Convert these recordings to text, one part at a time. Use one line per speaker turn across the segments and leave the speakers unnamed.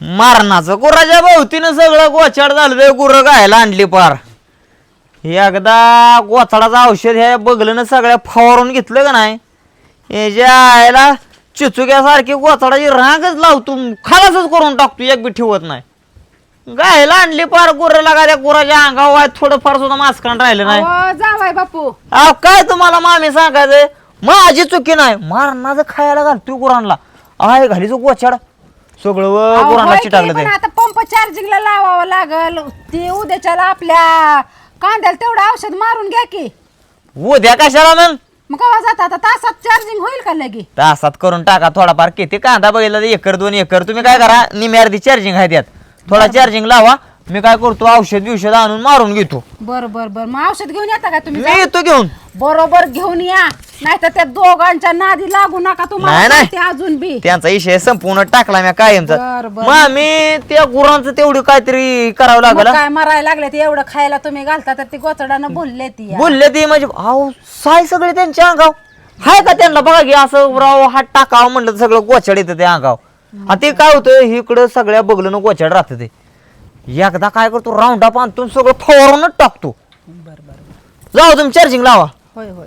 मारणाचं गुराच्या भोवतीनं सगळं गोचाड झालं गुरं गायला आणली पार. एकदा गोचाडाचं औषध ह्या बगलं सगळ्या फवारून घेतलं का नाही? याच्या आयला चिचुक्यासारखी गोचाडाची रांगच लावतो खालासच करून टाकतो एक बी ठेवत नाही. गायला आणली पार गुरं लागा त्या गुराच्या अंगावर आहे थोडंफार सुद्धा मास्कान राहिलं नाही.
जावाय बापू.
अहो काय तुम्हाला मामी सांगायचंय? माझी चुकी नाही. मारणाचं खायला घालतोय गुरांना. आहे घालीचं गोचाड सगळं व
अहो,
गुरांना
होय की,
चिटाकलं
पण
ते.
आता पंप चार्जिंगला लावावं लागल. ते उद्याच्याला आपल्या कांद्याला तेवढं औषध मारून घ्या की.
उद्या कशाला मग?
मग केव्हा जात? आता तासात चार्जिंग होईल का लगे?
तासात करून टाका थोडाफार. किती कांदा बघितला तर एकर दोन एकर. तुम्ही काय करा निम्या अर्धी चार्जिंग आहे त्यात थोडा चार्जिंग लावा. मी काय करतो औषध बिवषध आणून मारून घेतो.
बर बर बर. मग औषध घेऊन येता का तुम्ही?
मी येतो घेऊन.
बरोबर घेऊन या. नाही तर त्या दोघांच्या नादी लागू नका
नाही,
तुम्हाला
नाही.
अजून बी.
त्यांचा विषय संपूर्ण टाकला मी कायमचा.
बर, बर.
मग मी त्या गुरांचं तेवढी काहीतरी करावं
मग
लागलं.
काय मरायला लागले ते? एवढं खायला तुम्ही घालता तर ती गोचडानं बोलले ती या.
बोलले ते म्हणजे अहो साय सगळे त्यांच्या अंगाव हाय का त्यांना? बघा की असं राव हात टाकावं म्हणलं तर सगळं गोचड येतं ते अंगाव आणि ते काय होतं इकडं सगळ्या बगलं गोचड राहतं ते. एकदा काय करतो राऊंड अप आणतो सगळं फवारूनच टाकतो.
बर बर
जाऊ तुम्ही चार्जिंग लावा.
होय होय.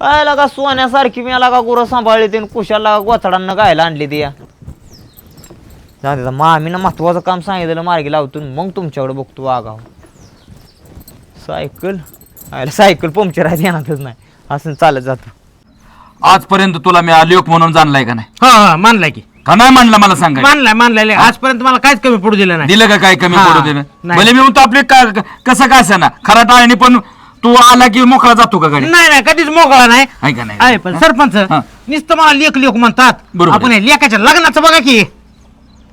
काय लागा सोन्यासारखी मी लागा गुरं सांभाळली ते कुशाला गोचडांना गायला आणली ती या. जाऊ दे मामीनं महत्वाचं काम सांगितलं मार्गी लावतो मग तुमच्याकडे बघतो वागाव. सायकल? आयला सायकल पंक्चर आहे ध्यानातच नाही. असं चालत जातो.
आजपर्यंत तुला मी आलोक म्हणून जाणलाय का नाही?
हा हा मानलाय की.
का नाही म्हणलं मला सांगा
मानलाय मानलाय आजपर्यंत मला काहीच कमी पडू दिलं नाही.
दिलं का काय कमी
हा,
पडू दिलं?
नाही.
भले मी म्हणतो आपले का- कसं काय ना खरा टाळणी पण तू आला की मोकळा जातो का गाडी
नाही नाही कधीच मोकळा नाही.
आहे का नाही?
आहे पण सरपंच
हा.
नुसतं मला लेख लेख म्हणतात.
बरोबर.
आपण हे लेखाच्या लग्नाचं बघा की.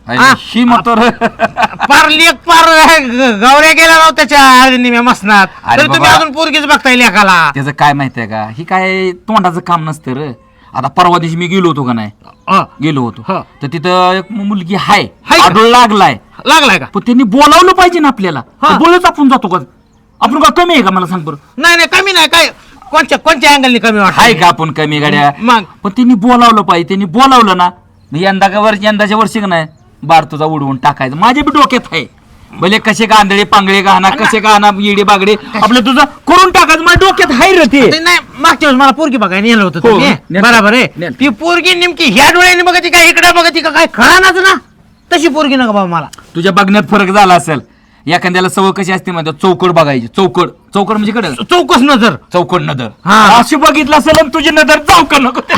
आहे,
हा.
ही
पार लेख पार ग- गौऱ्या गेला राव त्याच्या निम्या मसनात.
अरे
तर तुम्ही
बाबा.
अजून पोरगीच बघताय लेखाला.
त्याचं काय माहितीये का? ही काय तोंडाचं काम नसतं र. आता परवा दिवशी मी गेलो होतो का नाही?
हा.
गेलो होतो.
हा.
तर तिथं एक मुलगी हाय.
हाय का?
आडोळ लागलाय.
लागलाय का?
पण त्यांनी बोलावलं पाहिजे ना आपल्याला.
हा.
तर बोलत आपण जातो का? आपण का कमी आहे का मला सांग बरं?
नाही नाही कमी नाही. काय? कोणत्या कोणत्या अँगलनी कमी वाटत?
हाय का आपण कमी गाड्या?
मग.
पण त्यांनी बोलावलं पाहिजे. त्यांनी बोलावलं ना. यंदा का वर्ष यंदाच्या वर्षी का नाही? बार तुझा उडवून टाकायचं. माझ्या बी डोक्यात आहे. भले कसे गांधळे पांगळे गाणा कसे गाणा येडे बागडे आपलं तुझं करून टाकायचं माझ्या डोक्यात आहे रे ते
ते नाही मागच्या वेळेस मला पोरगी बघायला नेलं होतं
हो,
तुम्ही.
नेलं.
बरोबर आहे
नेलं.
ती पोरगी नेमकी ह्या डोळ्याने बघती का इकडे बघती का काय कळानाच ना तशी पोरगी नका बाबा मला
तुझ्या बघण्यात फरक झाला असेल एखाद्याला सवय कशी असते आहे? चौकड बघायची चौकड चौकड म्हणजे कडे
चौकस नजर
चौकड नजर
हा.
अशी बघितलं असेल आणि तुझी नजर चौकड नको.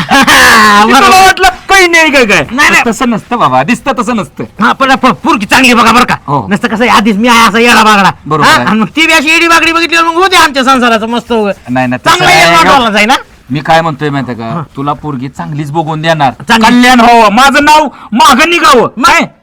तुला वाटलं नाही काय काय
नाही, नाही.
तसं नसतं बाबा दिसतं तसं नसतं
हा पण प- पोरगी चांगली बघा बरं का
हो.
नसतं कसं आहे, आधीच मी आहे असा येडा बागडा
बरोबर
हा?
आहे.
आणि मग ती बी अशी येडी बागडी बघितली मग होते आमच्या संसाराचं मस्त.
नाही तसं
चांगला येड जाई ना
मी काय म्हणतोय माहिती का? तुला पोरगी चांगलीच बघून देणार.
चांगली.
कल्याण हो. माझं नाव माग निघावं.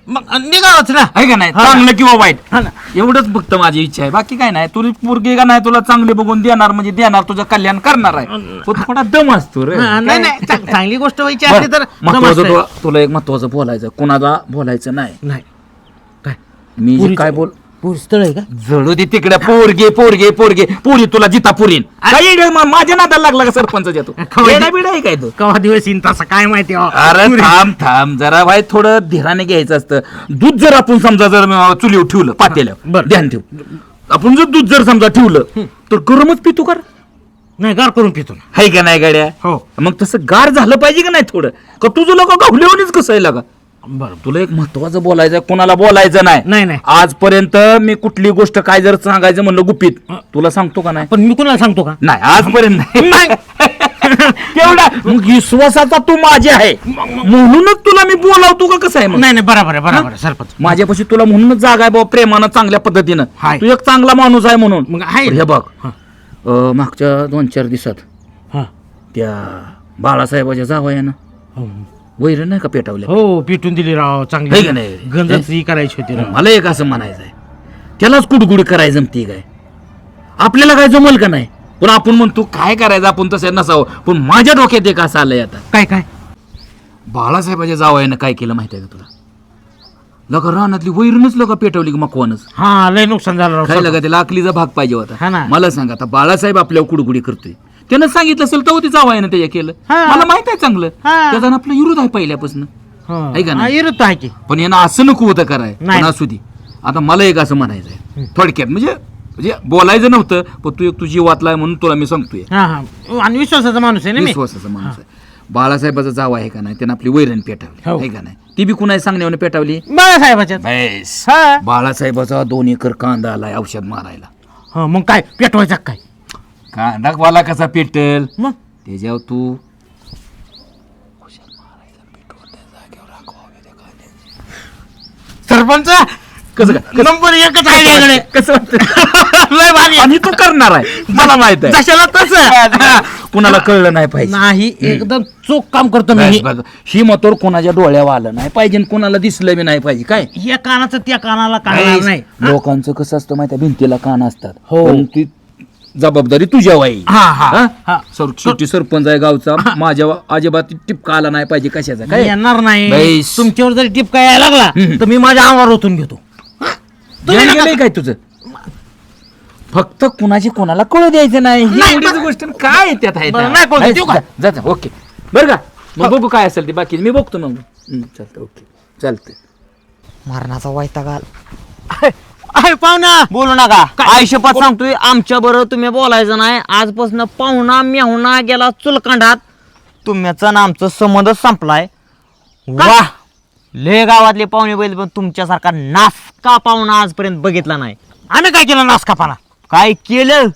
मग निघावच ना.
आहे का नाही?
हा.
चांगलं किंवा वाईट?
हा ना.
एवढंच फक्त माझी इच्छा आहे. बाकी काय नाही. तुला पोरगी का नाही तुला चांगले बघून देणार? म्हणजे देणार तुझं कल्याण करणार आहे. थोडा दम असतो रे.
हा, नाही? नाही. चांग- चांगली गोष्ट व्हायची असली तर
महत्वाचं तुला तुला एक महत्वाचं बोलायचं. कोणाला बोलायचं नाही.
नाही. काय?
मी जे
पोरीचं-
काय बोल
पोरी स्थळ आहे का?
जळू दे तिकडे. पोरगे पोरगे पोरगे. पोरी तुला जिता पुरीन. काय येडं मा- माझ्या नादाला लागला का सरपंच तू?
खवय-
येडा बिडा आहे काय तू?
कवा दिवस येईन तसं काय माहिती अहो.
अरे थांब थांब. जरा भाई थोडं धीराने घ्यायचं असतं. दूध जर आपण समजा जर अं, चुलीवर ठेवलं पातेल्या
बरं.
ध्यान ठेव. आपण जर दूध जर समजा ठेवलं तर गरमच पितो कर
नाही गार करून पितो ना.
हाय का नाही गाड्या?
हो.
मग तसं गार झालं पाहिजे का नाही थोडं? का तुझं लोक गावल्यावरच कसं आहे लागा?
बरं
तुला एक महत्वाचं बोलायचं आहे, कोणाला बोलायचं नाही.
नाही नाही.
आजपर्यंत मी कुठली गोष्ट काय जर सांगायचं म्हणलं गुपित तुला सांगतो का नाही?
पण मी कुणाला सांगतो का?
नाही आजपर्यंत नाही. एवढा मग विश्वासाचा तू माझे आहे. म्हणूनच तुला मी बोलावतो का कसं आहे मग?
नाही नाही बरोबर आहे बरोबर आहे सरपंच.
माझ्यापाशी तुला म्हणूनच जागा आहे बाबा प्रेमानं चांगल्या पद्धतीनं.
हाय.
तू एक चांगला माणूस आहे म्हणून.
मग आहे.
हे बघ. अं, मागच्या दोन चार दिवसात
हा.
त्या बाळासाहेबाच्या जावयानं. वैर नाही का पेटवल्या
हो पिटून दिली राव
है
चांगली
का नाही?
गंजच ही? करायची होती राव.
मला एक असं म्हणायचं आहे त्यालाच कुडकुडी करायचं जमती काय? आपल्याला काय जमल का नाही? पण आपण म्हणतो काय करायचं? आपण तसं नसावं. पण माझ्या डोक्यात एक असं आलंय आता.
काय काय?
बाळासाहेबाच्या जावयानं काय केलं माहिती आहे का तुला? लगा रानातली वैरूनच लगा पेटवली की मकवानच.
हा लय नुकसान झालं राव
काय
सरपंच.
लगा त्याला अकलीचा भाग पाहिजे
हा
होता
ना.
मला सांग आता बाळासाहेब आपल्यावर कुडकुडी करतोय. त्यानं सांगितलं असेल तेव्हा ती जावयानं त्याच्या केलं.
हा.
मला माहीत आहे चांगलं.
हा.
त्याचा आपला विरोध आहे पहिल्यापासून. आहे का
हा,
नाही
इरत आहे की.
पण यांना असं नको होतं कराय
नाही.
पण असू दे. आता मला एक असं म्हणायचं आहे. थोडक्यात म्हणजे म्हणजे बोलायचं नव्हतं पण तू एक तुझी वातलाय म्हणून तुला मी सांगतोय.
हा हा. आणि विश्वासाचा माणूस आहे ना मी?
विश्वासाचा माणूस आहे. बाळासाहेबाचा जावा आहे का नाही? त्यानं आपली वैरण पेटावली.
हो.
आहे का नाही? ती बी कुणा सांगण्यावर पेटावली?
बाळासाहेबाच्या
बेस.
हा.
बाळासाहेबाचा दोन एकर कांदा आलाय औषध मारायला.
हा, मग काय? पेटवायचा काय?
कांदा वाला कसा पेटेल?
मग?
त्याच्यावर तू.
सरपंच
कसं काय?
नंबर एकच आहे याकडे.
कसं वाटतं
लय भारी.
आणि तू करणार आहे. मला माहीत आहे.
जशाला तसं.
कुणाला कळलं नाही पाहिजे.
नाही एकदम चोख काम करतो मी.
बस, बस. ही मतोर कोणाच्या डोळ्यावर आलं नाही पाहिजे आणि कोणाला दिसलं बी नाही पाहिजे. काय?
या कानाचं त्या कानाला काढणार नाही.
लोकांचं कसं असतं माहिती भिंतीला कान असतात.
हो.
पण ती जबाबदारी तुझ्या वाई.
हा, हा, हा.
शेवटी सरपंच आहे गावचा. माझ्या अजिबात टिपका आला नाही पाहिजे कशाचा. काय?
येणार नाही.
बैस.
तुमच्यावर जरी टिपका यायला लागला. तर मी माझ्या अंगावर ओतून घेतो. तुम्ही
ध्यान
नका-
गेलंय काय तुझं? फक्त कुणाची कोणाला कळू द्यायचं नाही. ही
नाही,
एवढीच
बरं.
गोष्ट काय आहे त्यात आहे
बरं,
त्या?
नाही कळू दे,
आहे,
देऊ का?
जा, जा, ओके. बरं का? मग बघू काय असेल ते बाकी. मी बघतो मग. हं, चालतं ओके. चालतंय.
मरणाचा वैताग आला
आहे पाहुणा!
बोलू नका. आयुष्यपात सांगतोय आमच्या बरोबर तुम्ही बोलायचं नाही. आजपासून पाहुणा मेहुणा गेला चुलकांडात तुम्हीचा आणि आमचं संबंधच संपलाय. वा ले गावातले पाहुणे बैल पण तुमच्यासारखा नासका पाहुणा आजपर्यंत बघितला नाही.
आम्ही काय केलं नासकापाना
काय केलं?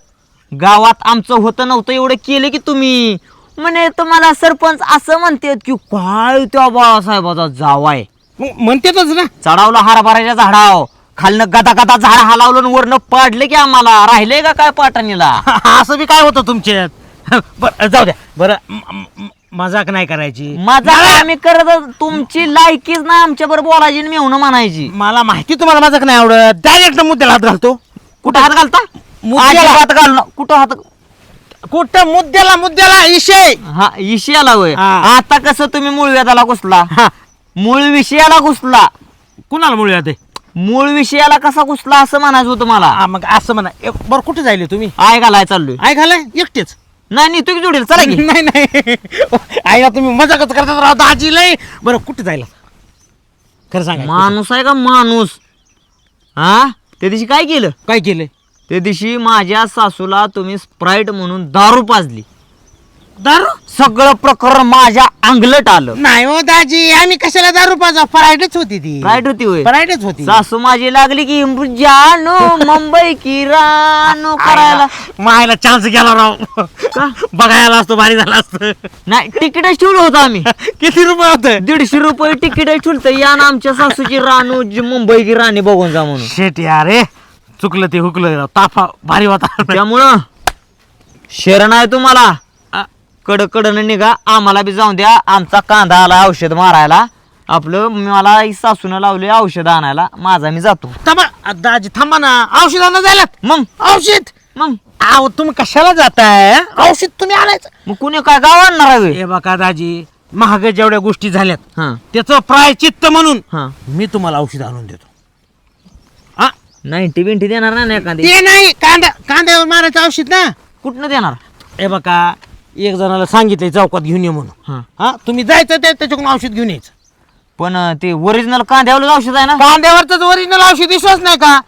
गावात आमचं होतं नव्हतं एवढं केलं की तुम्ही. म्हणे तुम्हाला सरपंच असं म्हणते की काय त्या बाळासाहेबाचा जावाय?
मग म्हणतेच ना.
चढावलं हरभऱ्याच्या झाडाव खालनं गदा गदा झाड हलावलं आणि वरनं पाडले की आम्हाला. राहिले का काय पाटणीला?
असं बी काय होतं तुमच्यात? बरं जाऊ द्या. बरं म- म- मजाक नाही करायची.
माझा काय आम्ही करत तुमची लायकीच नाही आमच्या बरोबर बोलायची आणि मेहुणं म्हणायची.
मला माहिती तुम्हाला मजाक नाही आवडत. डायरेक्ट मुद्द्याला हात घालतो.
कुठं हात घालता?
मुद्द्याला.
हात घाल ना कुठं हात
कुठं मुद्द्याला? मुद्द्याला विषय
हा विषयाला होय.
हा.
आता कसं तुम्ही मूळ वेदाला घुसला?
हा.
मूळ विषयाला घुसला.
कुणाला मुळे ते
मूळ विषयाला कसा घुसला असं म्हणायचं होतं मला.
हा, मग असं म्हणा. ए, बरं कुठे जायले तुम्ही?
आय घालाय चाललोय.
आय घालाय एकटेच?
नाही नाही तुम्ही जोडील चला की.
नाही नाही. आईला तुम्ही मजाकच करतात राव दाजी लय. बरं कुठे जायला? खरं सांगा
माणूस आहे का माणूस? हा? त्या दिवशी काय केलं?
काय केलंय
त्या दिवशी माझ्या सासूला तुम्ही स्प्राईट म्हणून दारू पाजली.
दारू?
सगळं प्रकरण माझ्या अंगलट आलं.
नाही हो दाजी आम्ही कशाला दारू पाजा? फरायडच होती ती.
स्प्राईट होती होय.
फरायडच होती.
सासू माझी लागली की जानू मुंबई की रानू करायला.
मायला चान्स गेला राव. बघायला असतो भारी झाला असतं.
नाही तिकीटच ठेवलं होतं आम्ही.
किती रुपये होत?
दीडशे रुपये तिकीट ठेवलं या ना आमच्या सासूची रानू जी मुंबई की राणी बघून जा म्हणून.
शेट यार रे चुकलं ते हुकलं राव ताफा भारी होता.
त्यामुळं शरण आहे तुम्हाला. कड कडनं निघा. आम्हाला बी जाऊन द्या. आमचा कांदा आला औषध मारायला. आपलं मला सासून लावले औषध आणायला. माझा मी जातो.
थांबा. दाजी थांबा ना. औषधांना जायलात
मग?
औषध?
मग?
आव तुम्ही कशाला जाताय औषध तुम्ही आलायच
मग कुणी काय गाव आणणार आहे?
हे बघा दाजी महाग जेवढ्या गोष्टी झाल्यात
हा.
त्याचं प्रायचित्त म्हणून
हा.
मी तुम्हाला औषध आणून देतो. हा?
नाईन्टी बिंटी देणार ना एखादी?
ते नाही. कांदा कांद्यावर मारायचं औषध ना.
कुठनं देणार?
हे बघा एक जणाला सांगितलंय चौकात घेऊन ये म्हणून.
हा.
तुम्ही जायचं ते त्याच्याकडून औषध घेऊन यायचं.
पण ते ओरिजिनल कांद्यावरच औषध आहे ना?
कांद्यावरच ओरिजिनल औषध विश्वास नाही का?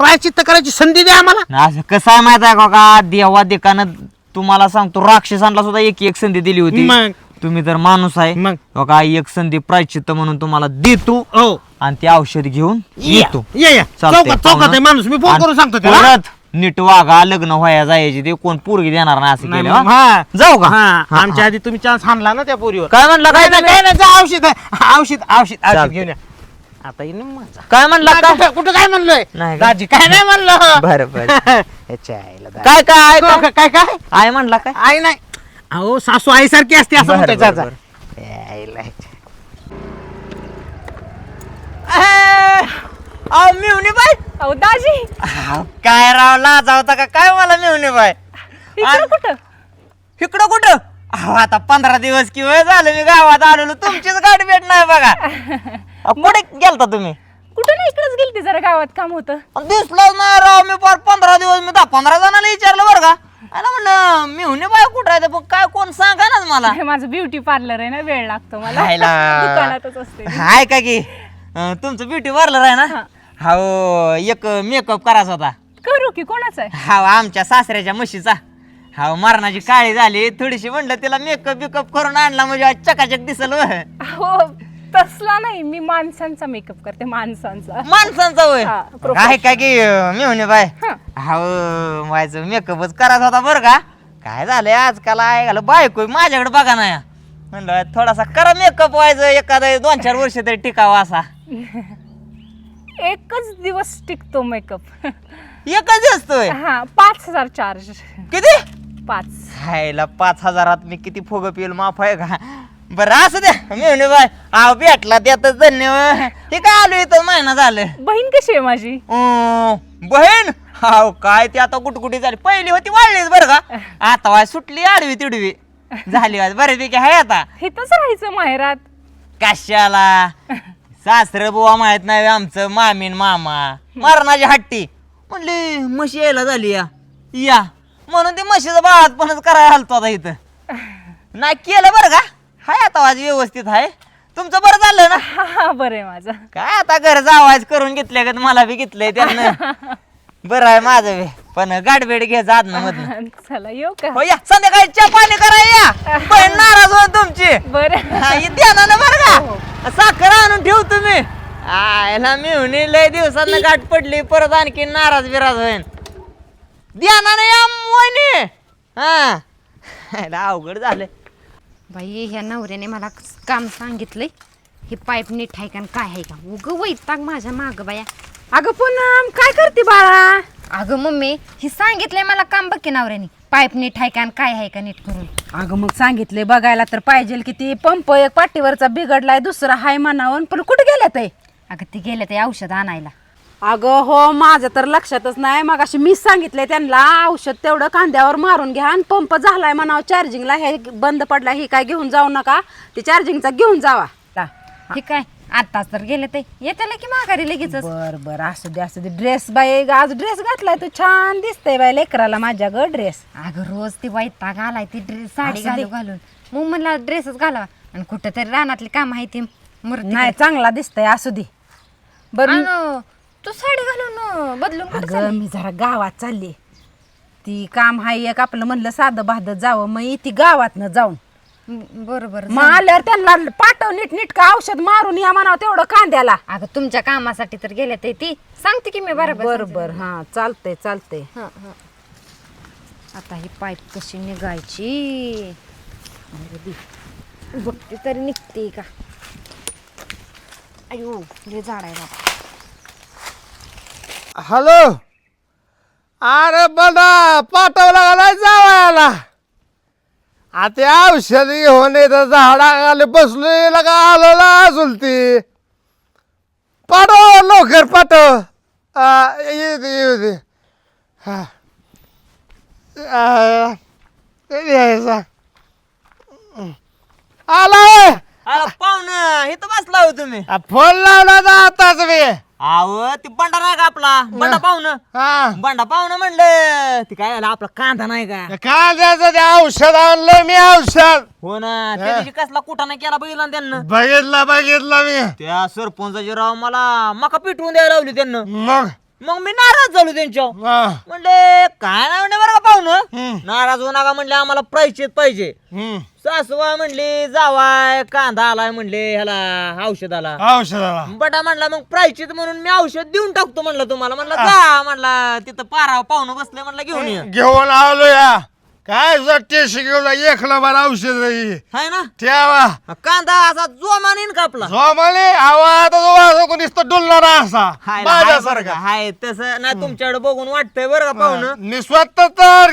प्रायचित्त करायची संधी द्या आम्हाला.
असं कसं आहे माहीत आहे का का? देवा देकानं तुम्हाला सांगतो राक्षसांना सुद्धा एक एक संधी दिली होती.
मग?
तुम्ही तर माणूस आहे
मग?
हो का एक संधी प्रायचित्त म्हणून तुम्हाला देतो
हो.
आणि ते औषध घेऊन येतो.
या या.
चालतंय,
चौकात चौकात आहे
पाहुणं.
माणूस मी फोन करून सांगतो त्याला.
परत नीट वागा लग्न व्हाया जायचे ते कोण पोरगी देणार नाही असं
नाही,
केलं
मग,
हा?
हा.
जाऊ का
हा,
हा,
आमच्या आधी तुम्ही चान्स हाणला ना त्या पोरीवर
काय म्हणला काय
काय नाही, काय नाही, जा औषध आहे. औषध औषध औषध
चालतंय.
घेऊन या आता येईन मग माझा.
काय म्हणला
कुठं- कुठं काय म्हणलोय
नाही का?
दाजी काय नाही म्हणलं
बरं बरं
ह्याच्या आईला दाजी.
काय काय आहे
काय
का?
काय काय
आहे म्हणला काय
आई नाही अहो सासू आई सारखी असते असं
बरं,
म्हणतोय
बरं. अहो मिवणी बाई.
अहो दाजी.
काय राव लाजा होता का? काय मला मिवणी बाई?
इकडं कुठं?
इकडं कुठं? अहो आता पंधरा दिवस किंवा झालं मी गावात आलेलो तुमचीच गाडी भेट नाही बघा. अहो, कुठे गेलता तुम्ही?
कुठं नाही इकडंच गेलती जरा गावात काम होतं.
दिसलं नाही राव मी फार पंधरा दिवस मी दहा पंधरा जणांना विचारलं बरं का. आला म्हणलं मिळून बाय कुठं आहे पण काय कोण सांगा ना मला?
हे माझं ब्युटी पार्लर आहे ना वेळ लागतो मला.
हायला.
दुकानातच असते.
हाय का की? अं, तुमचं ब्युटी पार्लर आहे ना? हो. एक मेकअप करायचा होता.
करू की कोणाचं आहे?
हा आमच्या सासऱ्याच्या म्हशीचा. हा मरणाची काळी झाली थोडीशी म्हणलं तिला मेकअप बिकअप करून आणला म्हणजे आज चकाचक दिसल.
हो तसला नाही मी माणसांचा मेकअप करते माणसांचा.
माणसांचा वय
हा, professional.
काय काय की मिळून बाय?
हा.
हो माझं मेकअपच करायचा होता बरं का? काय झालंय आजकाल आहे घाल बायको माझ्याकडे बघा ना. म्हणलं थोडासा करा मेकअप व्हायचं एखादा दोन चार वर्ष तरी टिकावा असा.
एकच दिवस टिकतो मेकअप.
एकच असतोय
हा पाच हजार चार्ज
किती?
पाच.
खायला पाच हजारात मी किती फुग पिल माफ आहे का? बरं असं द्या. मिळून बाय. आव भेटला त्यातच धन्यवाद. हे काय आलो इथं? महिना झालं.
बहीण कशी आहे माझी?
अं, बहीण? हाव काय ती आता कुटकुटी झाली. पहिली होती वाढलीच बरं का? आता वाय सुटली आडवी तिडवी. झाली वाज बऱ्यापैकी आहे आता.
इथंच राहायचं माहेरात.
कशाला? सासर बुवा माहीत नाही आमचं मामीन मामा. मरणाची हट्टी. म्हणली म्हशी यायला झाली या. या. म्हणून ते म्हशीचं बाळातपणच करायला हलतो आता इथं. नाही केलं बरं का? हाय आता वाज व्यवस्थित आहे तुमचं बरं चाललं ना?
हा बरं आहे माझं.
काय आता घर जावायच करून घेतले का मला बी घेतलंय त्यानं. बरं आहे माझं बी. पण गाडबेड घे जात ना मधनं.
चला येऊ का?
हो या. संध्याकाळी चहा पाणी करा या. पण नाराज हो तुमची.
बरं.
हा, हे ध्यानानं बरं का? साखर आणून ठेव तुम्ही. आयला मिळून लय दिवसानं गाठ पडली. परत आणखी नाराज बिराज होईन. ध्यानानं या मोहिनी. हा. आयला अवघड झालं
बाई ह्या नवऱ्याने मला काम सांगितलंय. हे पाईप नीट आहे का आणि काय आहे का? उग वैताग माझ्या माग बाया.
अगं पूनम काय करते बाळा?
अगं मम्मी ही सांगितलंय मला काम बघ की नवऱ्याने. पाईप नीट आहे का आणि काय आहे का नीट करून.
अगं मग सांगितले बघायला तर पाहिजे किती पंप एक पाठीवरचा बिघडलाय दुसरा हाय म्हणावं. पण कुठे गेले ते?
अगं ती गेले ते औषध आणायला.
अगं हो माझं तर लक्षातच नाही. मग अशी मीच सांगितलंय त्यांना औषध तेवढं कांद्यावर मारून घ्या आणि पंप झालाय म्हणावं. चार्जिंगला हे बंद पडला ही काय घेऊन जाऊ नका. ते चार्जिंगचा घेऊन जावा.
हे काय? आताच तर गेले ते. येते की माघारी लगेच
बर बर. असू दे असू दे. ड्रेस बाई आज ड्रेस घातलाय तू. छान दिसतंय बाई लेकराला माझ्या ग ड्रेस
अगं रोज ती वैताग आलाय ती ड्रेस साडी
असू दे.
घालू घालून. मग म्हणला ड्रेसच घालावा. आणि कुठं तरी रानातली काम आहे ती मूर्ती
नाही चांगला दिसतंय असू दे. बर
अन, तू साडी घालून अं, बदलून कुठं
अगं मी जरा गावात चालली. ती काम हाय एक आपलं म्हणलं साधं बाधं जावं मग ती गावातनं जाऊन?
बरोबर
मग आल्यावर त्यांना पाठव नीट नीट का औषध मारून या म्हणावं तेवढं कांद्याला.
अगं तुमच्या कामासाठी तर गेले ते ती. सांगते की मी बरोबर
बर बर हा चालतंय चालतंय.
हं, हं. आता ही पाईप कशी निघायची. बघते तरी निघते का? अयो लय झाड आहे बाबा.
हॅलो! अरे बडा पाठवला जावायला? आता औषध घेऊन येतं झाडाखाली बसलोय लगा आलं चुलती पाठव लवकर पाठव. आ, येऊ दे येऊ दे. हा. आला
पाहुणं इथं बसला हो तुम्ही.
फोन लावला आताच मी.
आव ती बंडा नाही का आपला? बंडा पाहुणं.
हा.
बंडा पाहुणं म्हणलं ती काय झालं आपला कांदा नाही का?
काय द्यायचं ते औषध आणलं मी औषध.
हो ना त्या दिवशी कसला कुठाना केला बघितला ना त्यांना.
बघितलं बघितलं मी.
त्या सरपंचाची राव मला मका पिटवून द्यायला लावली त्यांना.
मग?
मग मी नाराज झालो त्यांच्या. म्हणले काय नाही म्हणले बरं का पाहुणं?
हम्म.
नाराज होऊ नका म्हणले आम्हाला प्रायचित पाहिजे.
हम्म.
सासूबाई म्हणली जावाय कांदा आलाय म्हणले ह्याला औषधाला.
औषधाला.
बटा म्हणला मग प्रायचित म्हणून मी औषध देऊन टाकतो म्हणलं तुम्हाला. म्हणलं जा म्हणला तिथं पारा पाहुणं बसले म्हणलं घेऊन ये.
घेऊन आलो या. काय टेस्ट घेऊन एक नंबर औषध ही.
हाय ना?
ठेवा.
कांदा असा जोमानीन कापला.
जो म्हणे आवाज जो नुसतं डुलणारा असा.
हाय ना, हाय बरं का,
माझ्यासारखा
हाय तसं नाही तुमच्याकडे बघून वाटतंय बरं का पाहुणं.
मी स्वतः तर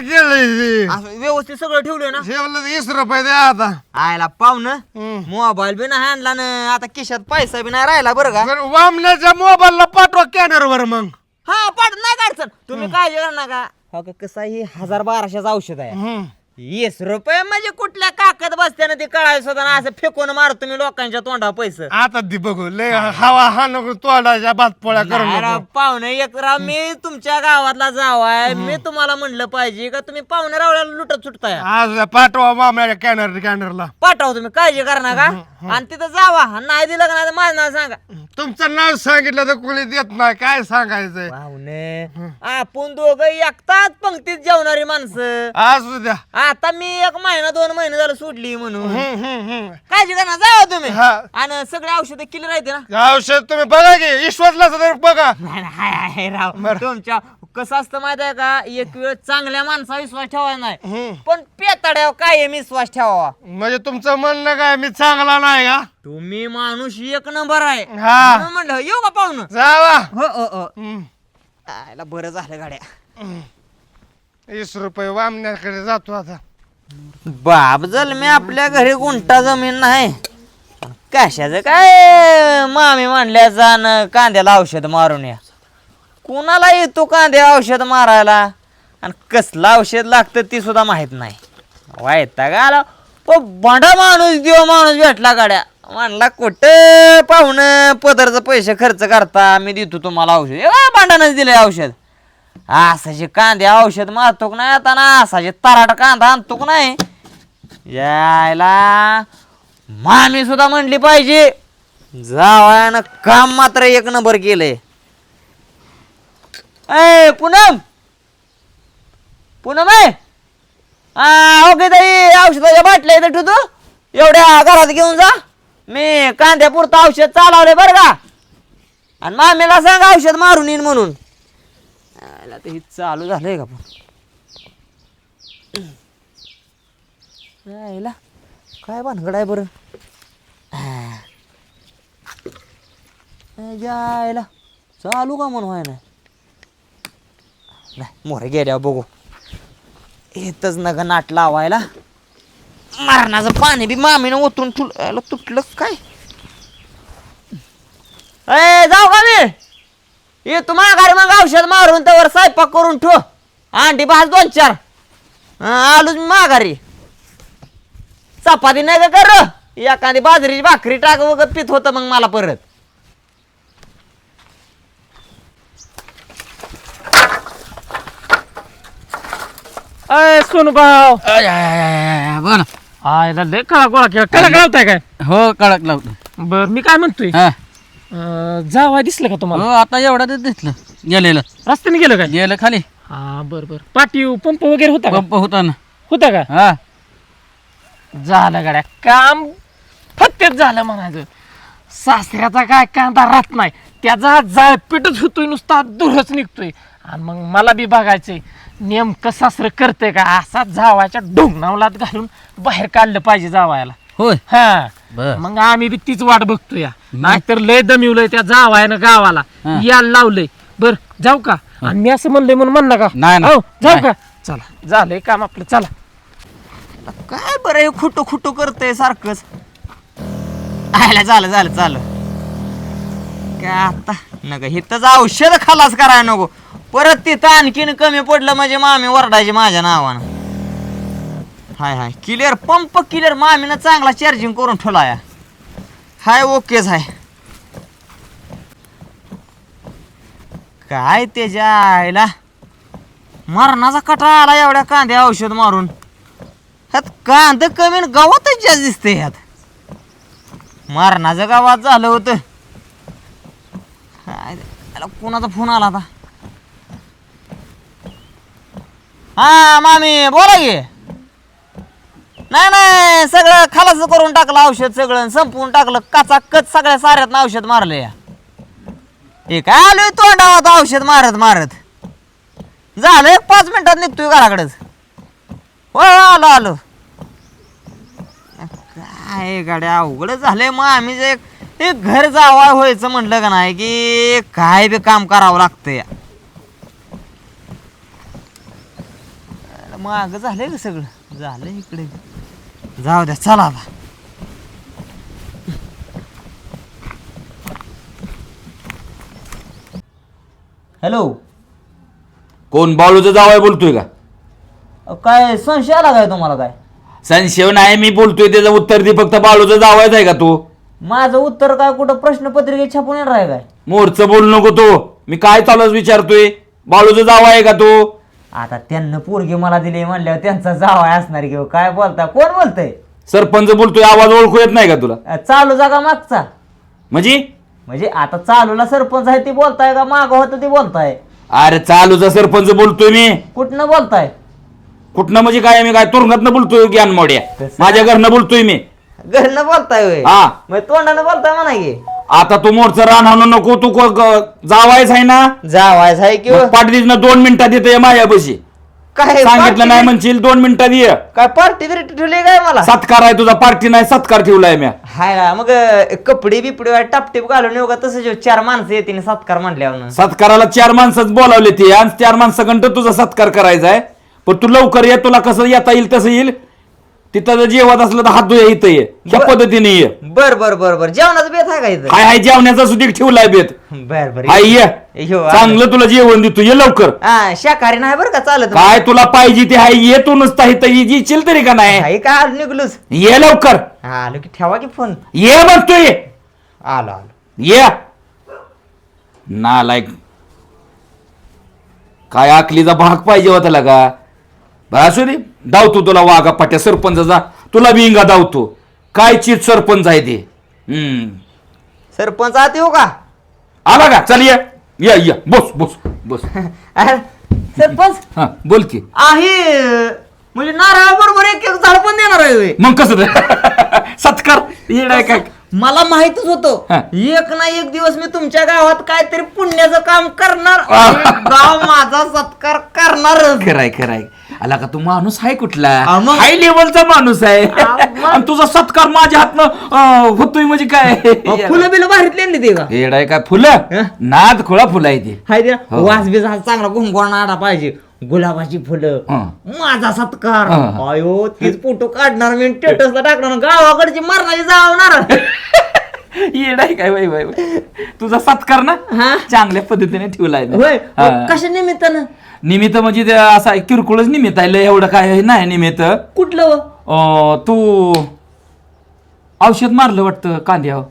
असं व्यवस्थित सगळं ठेवलंय ना?
ठेवलं वीस रुपये द्या आता.
आयला पाहुणं
हम्म.
मोबाईल बी नाही आणला ना आता खिशात पैसा बी नाही राहिला बरं का?
वामनाच्या मोबाईलला पाठवा कॅनर वर मग.
हा पाठ नाही काढचं तुम्ही काळजी करा नका. हो का कसं आहे, हे हजार बाराशेच औषध आहे
हम्म.
वीस रुपये म्हणजे कुठल्या काकत बसत्यानं ते कळाय सुद्धा ना असं फेकून मारतो मी लोकांच्या तोंडावर पैसे.
आता दी बघू लय हवा हा नको तोंडाच्या भात पोळ्या करू नको.
पाहुणे एक राव मी तुमच्या गावातला जावाय. मी तुम्हाला म्हणलं पाहिजे का तुम्ही पाहुणे रावळ्याला लुटत सुटताय?
आज पाठवा मामाच्या कॅनर कॅनरला.
पाठवा तुम्ही काळजी करा का आणि तिथं जावा. आणि नाही दिलं का नाही तर माझं नाव सांगा.
तुमचं नाव सांगितलं तर कोणी देत नाही काय सांगायचंय?
पाहुणे आपण दोघं एकटाच पंक्तीत जेवणारी माणसं.
असू द्या
आता मी एक महिना दोन महिने झालं सोडली म्हणून.
हम्म, हम्म, हम्म.
काळजी करा जावा तुम्ही.
हा.
आणि सगळे औषधं क्लिअर आहेत ना?
औषध तुम्ही बघा की ईश्वरला तर बघा.
नाही नाही, हाय हाय राव तुमच्या कसं असतं माहीत आहे का? एक वेळ चांगल्या माणसा विश्वास ठेवायचा नाही.
हम्म.
पण पेताड्यावर कायम विश्वास ठेवावा.
म्हणजे तुमचं म्हणणं काय मी चांगला नाही का?
तुम्ही माणूस एक नंबर आहे.
हा.
म्हणून म्हणलं येऊ का पाहुणं?
जावा.
हो हो हो.
हम्म.
आयला बरं झालं गाड्या.
वीस रुपये वामण्याकडे जातो आता.
बाप जल मी आपल्या घरी गुंटा जमीन नाही कशाचं काय मामी म्हणल्या जाण कांद्याला औषध मारून या. कुणाला येतो कांद्या औषध मारायला? आणि कसलं औषध लागतं ती सुद्धा माहीत नाही. वायता का गाला भांडा माणूस देव माणूस भेटला गाड्या. म्हणला कुठं पाहुणं पदरचं पैसे खर्च करता? मी देतो तुम्हाला औषध. भांडानच दिलं औषध. असाचे कांदे औषध मारतो का नाही आता ना असाचे तराट कांदा आणतो का नाही. यायला मामी सुद्धा म्हणली पाहिजे जावयानं काम मात्र एक नंबर केलंय. ए पूनम! पूनम आहे ओके ताई औषधाच्या बाटल्या इथं ठेवतो. एवढ्या घरात घेऊन जा. मी कांद्यापुरतं औषध चालवलंय बरं का. आणि मामीला सांग औषध मारून येईन म्हणून. याला ते हे चालू झालंय का पण? आईला काय भानगड आहे बरं? हा. जायला चालू का म्हणून व्हाय नाही मोरे गेल्या बघू. येतच नग नाट लावायला. मरणाचं पाणी बी मामीनं ओतून ठुल तुटलं काय? ए जाऊ का मी? ये तू माघारी मग औषध मारून त्यावर स्वयंपाक करून ठो अंडी भाज दोन चार. हं, आलोच मी माघारी. चपाती नाही का कर? एखादी बाजरीची भाकरी टाक वगैरे पित होतं मग मला परत.
अय सोनू भाऊ
बोला.
आयला लय कळा गोळा केला. कळा कळवताय काय?
हो कळक लावतो
बर मी काय म्हणतोय?
हा.
अं, जावा दिसलं का तुम्हाला?
हो आता एवढा तर दिसलं. गेलेलं.
रस्त्याने गेलं काय?
गेलं खाली.
हा बर बर. पाठीव पंप वगैरे होता का?
पंप होता ना.
होता का?
हा.
झालं गाड्या. काम फत्तेच झालं म्हणायचं. सासऱ्याचा काय कांदा राहत नाही. त्याचा जाळपीटच होतोय नुसता दुरच निघतोय. आणि मग मला बी बघायचंय नेमकं सासरं करतंय का? असा जावायच्या डोंगणावलात घालून बाहेर काढलं पाहिजे जावायला.
होय.
हा.
बर.
मग आम्ही बी तीच वाट बघतोय. नाहीतर लय दमिवलंय त्या जावायनं गावाला.
हा.
यायला लावलंय. बर जाऊ का? आणि मी असं म्हणलंय म्हणून म्हणलं का
नाही, नाही.
हो, जाऊ. का? चला. झालंय काम आपलं. चला.
काय बरं हे खुटू खुटू करतंय सारखंच? आयला झालं झालं झालं. काय आता? नका हिथंच औषध खलास करायला नको. परत तिथं आणखीन कमी पडलं म्हणजे मामी वरडायची माझ्या नावानं. हाय हाय. क्लिअर पंप क्लिअर मामीनं चांगला चार्जिंग करून ठेवला या हाय ओकेच हाय. काय त्याच्या आईला मरणाचा कटा आला एवढ्या कांद्या औषध मारून. ह्यात कांद कमी गवतच गावातच जास्त दिसते ह्यात. मरणाचं गावात झालं होतं. काय त्याला कोणाचा फोन आला आता? हा मामी बोला की. नाही नाही सगळं खालाच करून टाकलं औषध सगळं संपवून टाकलं. काचा कच सगळ्या साऱ्यात औषध मारलं. या हे काय आलोय तोंडावात औषध मारत मारत? झालं एक पाच मिनिटात निघतोय घराकडेच. हो आलो आलो. काय गाड्या अवघड झालंय मग आम्ही जे एक घर जावा व्हायचं म्हटलं का नाही की काय बी काम करावं लागतं या माग झालंय का सगळं? झालं इकडे. जाऊ द्या चला आता हॅलो
कोण बाळूचं जावाय बोलतोय का?
काय संशय आला काय तुम्हाला काय?
संशय नाही मी बोलतोय त्याचं उत्तर दे फक्त बाळूचं जावायचं आहे का तू?
माझं उत्तर काय कुठं प्रश्नपत्रिकेत छापून येणार आहे काय?
मोरचं बोलू नको तू. मी काय चालूच विचारतोय? बाळूचं जावा आहे का तू?
आता त्यांना पोरगी मला दिली म्हणल्यावर त्यांचा जावाय असणार किंवा काय बोलता? कोण बोलतय?
सरपंच बोलतोय आवाज ओळखू येत नाही का तुला?
चालू जागा मागचा.
म्हणजे?
म्हणजे आता चालूला सरपंच आहे ती बोलताय का? माग होतं ती बोलताय.
अरे चालूचा सरपंच बोलतोय मी.
कुठनं बोलताय?
कुठनं म्हणजे काय मी काय तुरुंगातनं बोलतोय ज्ञान मोड्या
तसं-
माझ्या घरनं बोलतोय मी.
घरनं बोलताय होय?
हा.
मग तोंडानं बोलताय म्हणा की.
आता तू मोरचं रान आणू नको तू को- ग- जावायच आहे ना?
जावायच आहे किंवा
पाठदीसनं दोन मिनिटात येते माझ्यापाशी
काय
सांगितलं नाही
party-
म्हणशील दोन मिनिटात ये
काय पार्टी बिर्टी ठेवली काय मला?
सत्कार आहे तुझा पार्टी नाही सत्कार ठेवलाय मी
हाय ना मग अं, कपडे बिपडे टापटीप घालून येऊ का? तसं जे चार माणसं येतील सत्कार म्हटल्यावर
सत्काराला चार माणसंच बोलावले ते आणि चार माणसाकडं तुझा सत्कार करायचा आहे. पण तू लवकर ये तुला कसं येता येईल तसं येईल. तिथं जर जेवत असलं तर हात धुया इथं ये. ह्या
बर.
पद्धतीने ये.
बर बर बर बर. जेवणाचं बेत आहे का इथं?
हाय हाय जेवण्याचा सुद्धा ठेवलाय बेत.
बर बर.
हाय ये.
ह्यो.
चांगलं तुला जेवण देतो ये लवकर.
हा शाकाहारी नाही बरं का? चालत
काय तुला पाहिजे ते हाय ये तू नुसता इथं येशील तरी का नाही?
का आलो निघलोच
ये लवकर.
आलो की ठेवा की फोन.
ये म्हणतोय
आलो आलो.
ये. नालायक. काय आकलीचा भाग पाहिजे होता लगा बरं असू दे धावतो तुला वाघा पाट्या सरपंचाचा तुला बिंगा धावतो. काय चीज सरपंच आहे ते? हम्म.
सरपंच आत येऊ का?
आला का? चल ये. ये ये. बस बस बस.
अरे, सरपंच?
हा बोल की.
आहे म्हणजे नारळ बरोबर एक एक झाड पण देणार आहे होय.
मग कसं ते? सत्कार. येडाय काय
मला माहितच होतं.
हा.
एक ना एक दिवस मी तुमच्या गावात काहीतरी पुण्याचं काम करणार. आणि गाव माझा सत्कार करणार
खराय खराय. आला का तू माणूस आहे कुठला
हा, मग?
हाय लेवलचा माणूस आहे
हा, मग?
आणि तुझा सत्कार माझ्या हातनं अं, होतोय म्हणजे काय
फुलं बिलं बाहेरतली आणली ते का
येडाय काय फुलं
हं?
नाद खोळा फुलं आहे ते
हाय ते
हो.
वास बीस हा चांगला घुंगवाना आडा पाहिजे गुलाबाची फुलं
हं.
माझा सत्कार
हं.
अयो तीच फोटो काढणार मी स्टेटसला टाकणार गावाकडची मरणाची जावणार
येडाय काय बाई बाई. तुझा सत्कार ना
हा?
चांगल्या पद्धतीने ठेवलाय मी.
होय
हा.
कशा निमित्तानं
निमित्त म्हणजे ते असं किरकोळच निमित्त आहे लय एवढं काय नाही निमित्त.
कुठलं?
अं, तू औषध मारलं वाटतं कांद्यावर.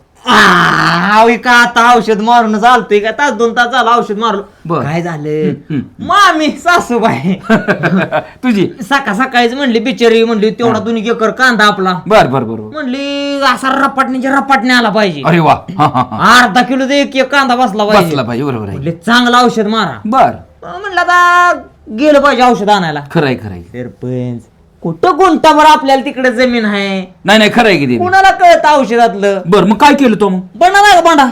का? आता औषध मारून चालतोय का? तास दोन तास झालं औषध मारलो
बर.
काय झालं. मामी सासूबाई.
तुझी.
सकाळ सकाळीच म्हणली बिचारी म्हणली तेवढा दोन्ही एकर कांदा आपला.
बर बर बर बर.
म्हणली असा रपाटणीच्या रपाटणे आला पाहिजे.
अरे वा. हा, हा, हा.
अर्धा किलो एक एक कांदा बसला पाहिजे.
बसला पाहिजे बरोबर आहे.
म्हणले चांगलं औषध मारा.
बर.
म्हणलं आता गेलं पाहिजे औषध आणायला.
खरंय खरंय.
सरपंच कुठं गुंटाभर आपल्याला तिकडे जमीन आहे?
नाही नाही खरंय की ते.
कुणाला कळत औषधातलं?
बर मग काय केलं तो मग?
बंडा नाही का बंडा?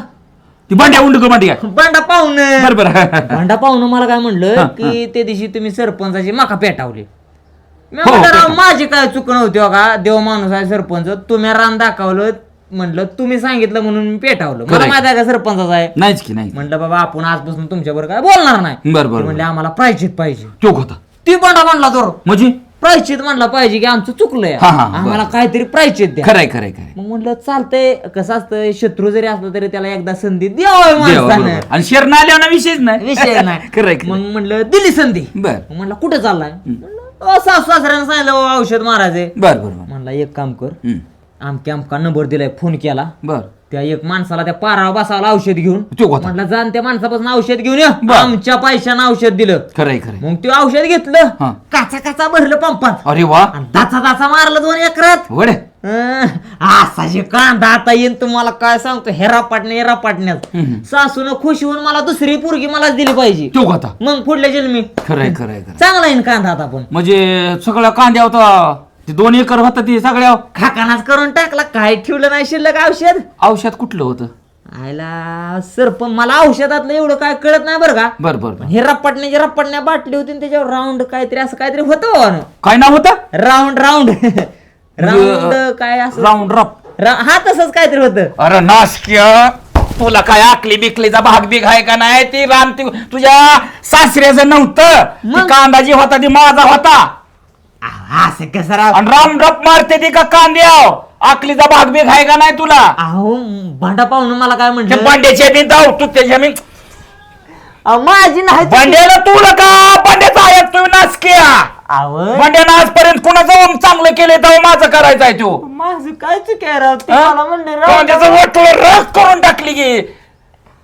ती भांड्या उंड कर मांडी
बंडा पाहुण.
बर बर.
भांडा पाहुणं मला काय म्हणलं
हा,
की त्या दिवशी तुम्ही सरपंचाची माका पेटावली. मी
हो,
म्हणलं, राव,
पेटावली.
माझी काय चूक नव्हती हो का देव माणूस आहे सरपंच तुम्ही रान दाखवलं म्हणलं तुम्ही सांगितलं म्हणून मी पेटावलं. मला
Correct.
माहिती आहे का सरपंचाचा आहे?
नाहीच की नाही
म्हणलं बाबा आपण आजपासून तुमच्या बरोबर काय बोलणार नाही.
बर, बर,
ते म्हणले
बर.
आम्हाला प्रायचित पाहिजे.
तो होता
ती बंडा म्हणला तो.
म्हणजे?
प्रायचित म्हणला पाहिजे की आमचं चुकलंय.
हा, हा.
आम्हाला काहीतरी प्रायचित द्या.
खरंय खरंय खरंय.
मग म्हणलं चालतंय कसं असतं शत्रू जरी असलं तरी त्याला एकदा संधी द्यावं
देवा,
माणसानं.
बरोबर. आणि शेर आल्यावर विषयच नाही.
विषय नाही.
खरंय
मग. म्हणलं दिली संधी.
बर.
मग म्हणलं कुठे चाललाय? म्हणलं, "अ, सासू सासऱ्यानं सांगितलं "ओ, औषध मारायचे
बर बर बर.
म्हणला एक काम कर
हम्म.
आमके आमका नंबर दिलाय फोन केला.
बर.
त्या एक माणसाला त्या पारावर बसावला औषध घेऊन
तो होता
म्हटलं जाण त्या माणसापासून औषध घेऊन ये.
बर.
आमच्या पैशानं औषध दिलं.
खरंय खरंय.
मग ते औषध घेतलं.
हा.
काचा काचा भरलं पंपात.
अरे वा.
आणि दाचा दाचा मारलं दोन एकरात.
वड.
अं, असा जे कांदा आता येईन तुम्हाला काय सांगतो? हेरा पाटण्या हेरा पाटण्यात. सासून खुश होऊन मला दुसरी पोरगी मला दिली पाहिजे.
तो होता
मग पुढल्या जन्मी.
खरंय खरंय खरंय.
चांगला येईन कांदा आता पण.
म्हणजे सगळ्या कांद्या होता ते दोन एकर होता ते सगळ्या
खाकानाच करून टाकला काय ठेवलं नाही शिल्लक औषध?
औषध कुठलं होतं?
आयला सर पण मला औषधातलं एवढं काय कळत नाही बरं का.
बर बर बर.
हे रप्पाटण्याची रप्पाटण्या बाटली होती आणि त्याच्यावर राऊंड काहीतरी असं काहीतरी होतं
काय नाव होतं?
राऊंड राऊंड राऊंड काय असं?
राऊंड रप
रा- हा तसंच काहीतरी होतं.
अरे नासक्या तुला काय आकली बिकलीचा भाग बिग आहे का नाही? ती रान ती तुझ्या सासऱ्याचं नव्हतं. ती
मग?
कांदा जी होता ती माझा होता.
आ, असं कसं राव?
आणि राम रप मारते ती का कांद्याव? आकलीचा भाग बिग आहे का नाही तुला?
अहो भांडा पाहून मला काय
ते
म्हणलं
बांड्याच्या मी जाऊ तू त्याच्या मी
अहो, माझी नाही ती.
बांड्याला तुला का? बांड्याचा आहे तू नासक्या
आवड
भांड्यानं आजपर्यंत कुणाचं ओम चांगलं केलंय तेव्हा माझं करायचं आहे तो.
माझं काय चुक्या राव ते
हा?
मला म्हणले
कांद्याचं वाटोळं राख करून टाकली की.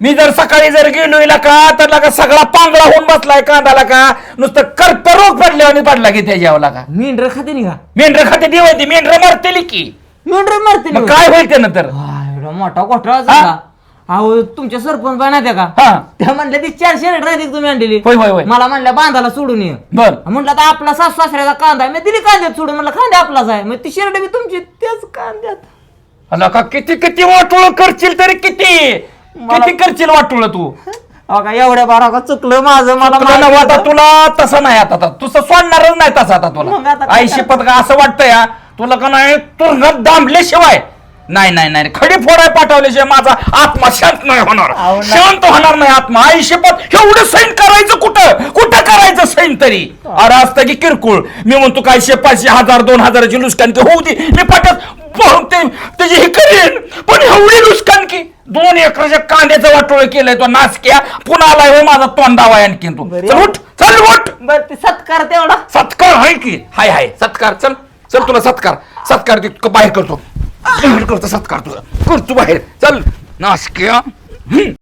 मी जर सकाळी जर गेलो का तर लगा सगळा पांगळा होऊन बसलाय कांदाला का? नुसतं कर्करोग पडले आणि पडला की त्याच्यावर का?
मेंढर खाते नाही का?
मेंढर खाते दिवायती मेंढर मरतेली की.
मेंढर मारते
मग काय होईल त्यानंतर
मोठा घोटाळा? झाला. अहो तुमच्या सरपंच बाय नाही का?
हा.
त्या म्हणल्या ती चारशे रेट राहते तुम्ही आणलेली.
होय होय होय.
मला म्हणल्या बांधाला सोडून ये.
बर.
म्हटलं आता आपला सासू सासऱ्याचा कांदा आहे. मी दिली कांद्यात सोडून. म्हणलं कांदा आपलाच आहे. मग ती शर्ट बी तुमची त्याच कांद्यात.
अला का किती किती वाटोळ करशील तरी किती? किती करशील वाटोळ तू?
अहो का एवढ्या बारा का चुकलं माझं मला
तुला
माहिती
नवं आता
होतं.
तुला तसं नाही आता आता. तुझं सोडणारच नाही तसं आता
मग आता
तुला
काय
आई शिपत का? असं वाटतं या तुला का नाही तुरंगात दांबल्याशिवाय नाही नाही नाही. खडी फोडाय पाठवल्याशिवाय माझा आत्मा शांत नाही होणार.
अहो, नाही.
शांत होणार नाही आत्मा. आई शिपत एवढं सैन करायचं कुठं? कुठं करायचं सैन तरी? अरे असतं की किरकोळ. मी म्हणतो काय पाचशे हजार दोन हजाराची नुकसान की होऊ दे. मी पाठत भरून ते त्याची हे करेन. पण एवढी नुकसान की दोन एकराच्या कांद्याचं वाटोळ केलंय तो नासक्या. पुन्हा आलाय होय माझा तोंडावा आणखीन तू.
बरे.
चल उठ चल उठ.
बरं ते सत्कार तेवढा.
सत्कार आहे की? हाय हाय. सत्कार चल. चल तुला सत्कार. सत्कार बाहेर करतो. करतो सत्कार तुझा. करतो बाहेर. चल. नासक्या हम्म.